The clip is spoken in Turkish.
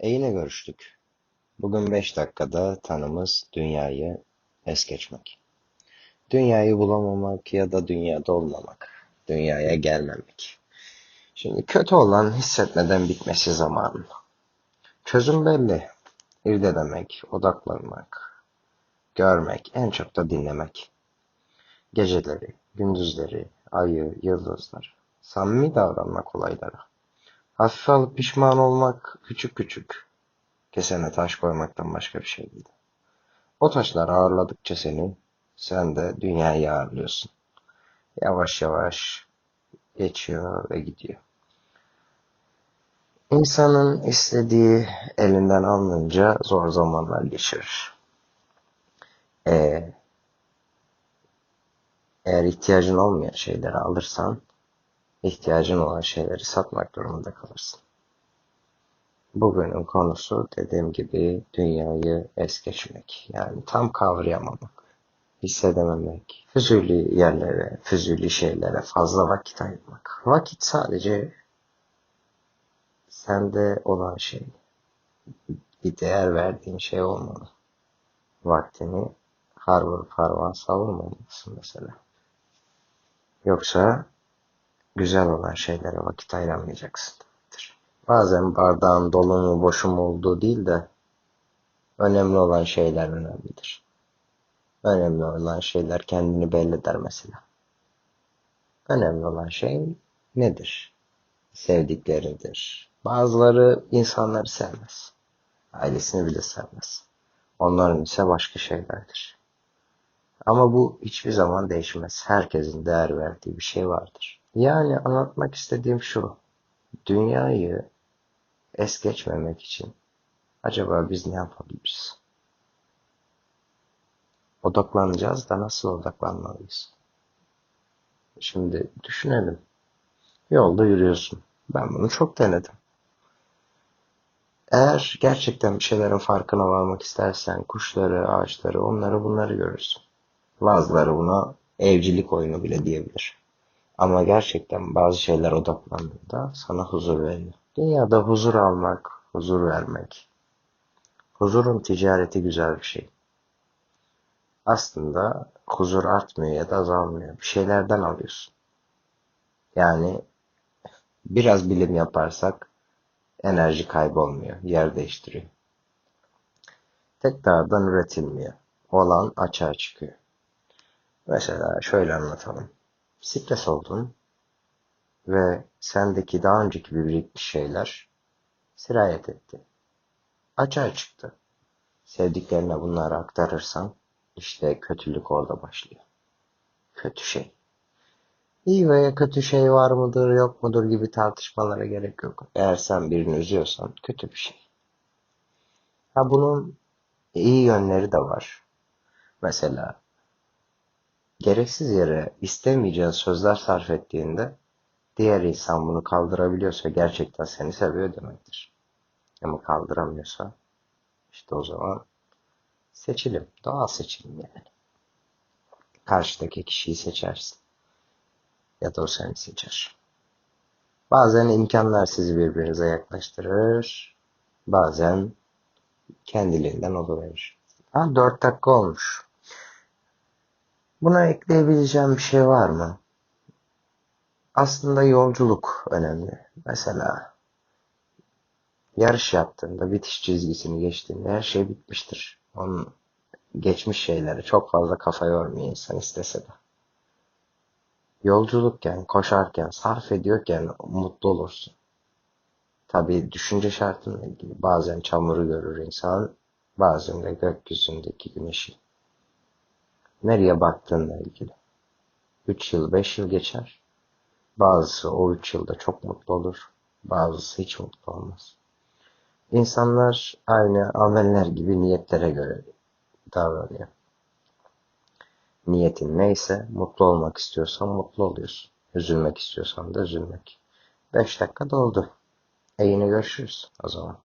E yine görüştük. Bugün 5 dakikada tanımız dünyayı es geçmek. Dünyayı bulamamak ya da dünyada olmamak. Dünyaya gelmemek. Şimdi kötü olan hissetmeden bitmesi zamanı. Çözüm belli. İrdelemek, odaklanmak, görmek, en çok da dinlemek. Geceleri, gündüzleri, ayı, yıldızları. Samimi davranmak olaylara. Hafife alıp pişman olmak küçük küçük. Kesene taş koymaktan başka bir şey değil. O taşlar ağırladıkça seni, sen de dünyayı ağırlıyorsun. Yavaş yavaş geçiyor ve gidiyor. İnsanın istediği elinden alınınca zor zamanlar geçirir. Ee, eğer ihtiyacın olmayan şeyleri alırsan, ihtiyacın olan şeyleri satmak durumunda kalırsın. Bugünün konusu dediğim gibi dünyayı es geçmek. Yani tam kavrayamamak, hissedememek, füzuli yerlere, füzuli şeylere fazla vakit ayırmak. Vakit sadece sende olan şey. Bir değer verdiğin şey olmalı. Vaktini har vurup harvan savurmamalısın mesela. Yoksa güzel olan şeylere vakit ayıramayacaksın. Bazen bardağın dolu mu boşu mu olduğu değil de önemli olan şeyler önemlidir. Önemli olan şeyler kendini belli eder mesela. Önemli olan şey nedir? Sevdikleridir. Bazıları insanları sevmez. Ailesini bile sevmez. Onların ise başka şeylerdir. Ama bu hiçbir zaman değişmez. Herkesin değer verdiği bir şey vardır. Yani anlatmak istediğim şu. Dünyayı es geçmemek için acaba biz ne yapabiliriz? Odaklanacağız da nasıl odaklanmalıyız? Şimdi düşünelim. Yolda yürüyorsun. Ben bunu çok denedim. Eğer gerçekten bir şeylerin farkına varmak istersen kuşları, ağaçları, onları bunları görürsün. Bazıları buna evcilik oyunu bile diyebilir. Ama gerçekten bazı şeyler odaklandığında sana huzur veriyor. Dünyada huzur almak, huzur vermek. Huzurun ticareti güzel bir şey. Aslında huzur artmıyor ya da azalmıyor. Bir şeylerden alıyorsun. Yani biraz bilim yaparsak enerji kaybolmuyor, yer değiştiriyor. Tekrardan üretilmiyor. Olan açığa çıkıyor. Mesela şöyle anlatalım. Stres oldun ve sendeki daha önceki bir birikmiş şeyler sirayet etti. Açığa çıktı. Sevdiklerine bunları aktarırsan işte kötülük orada başlıyor. Kötü şey. İyi veya kötü şey var mıdır yok mudur gibi tartışmalara gerek yok. Eğer sen birini üzüyorsan kötü bir şey. Ha bunun iyi yönleri de var. Mesela gereksiz yere istemeyeceğin sözler sarf ettiğinde diğer insan bunu kaldırabiliyorsa gerçekten seni seviyor demektir. Ama kaldıramıyorsa işte o zaman seçilim. Doğal seçilim yani. Karşıdaki kişiyi seçersin. Ya da o seni seçer. Bazen imkanlar sizi birbirinize yaklaştırır. Bazen kendiliğinden oluverir. Ha dört dakika olmuş. Buna ekleyebileceğim bir şey var mı? Aslında yolculuk önemli. Mesela yarış yaptığında, bitiş çizgisini geçtiğinde her şey bitmiştir. Onun geçmiş şeylere çok fazla kafa yormuyor insan istese de. Yolculukken, koşarken, sarf ediyorken mutlu olursun. Tabii düşünce şartıyla ilgili. Bazen çamuru görür insan, bazen de gökyüzündeki güneşi. Nereye baktığınla ilgili. 3 yıl, 5 yıl geçer. Bazısı o 3 yılda çok mutlu olur. Bazısı hiç mutlu olmaz. İnsanlar aynı ameller gibi niyetlere göre davranıyor. Niyetin neyse mutlu olmak istiyorsan mutlu oluyorsun. Üzülmek istiyorsan da üzülmek. 5 dakika doldu. E yine görüşürüz o zaman.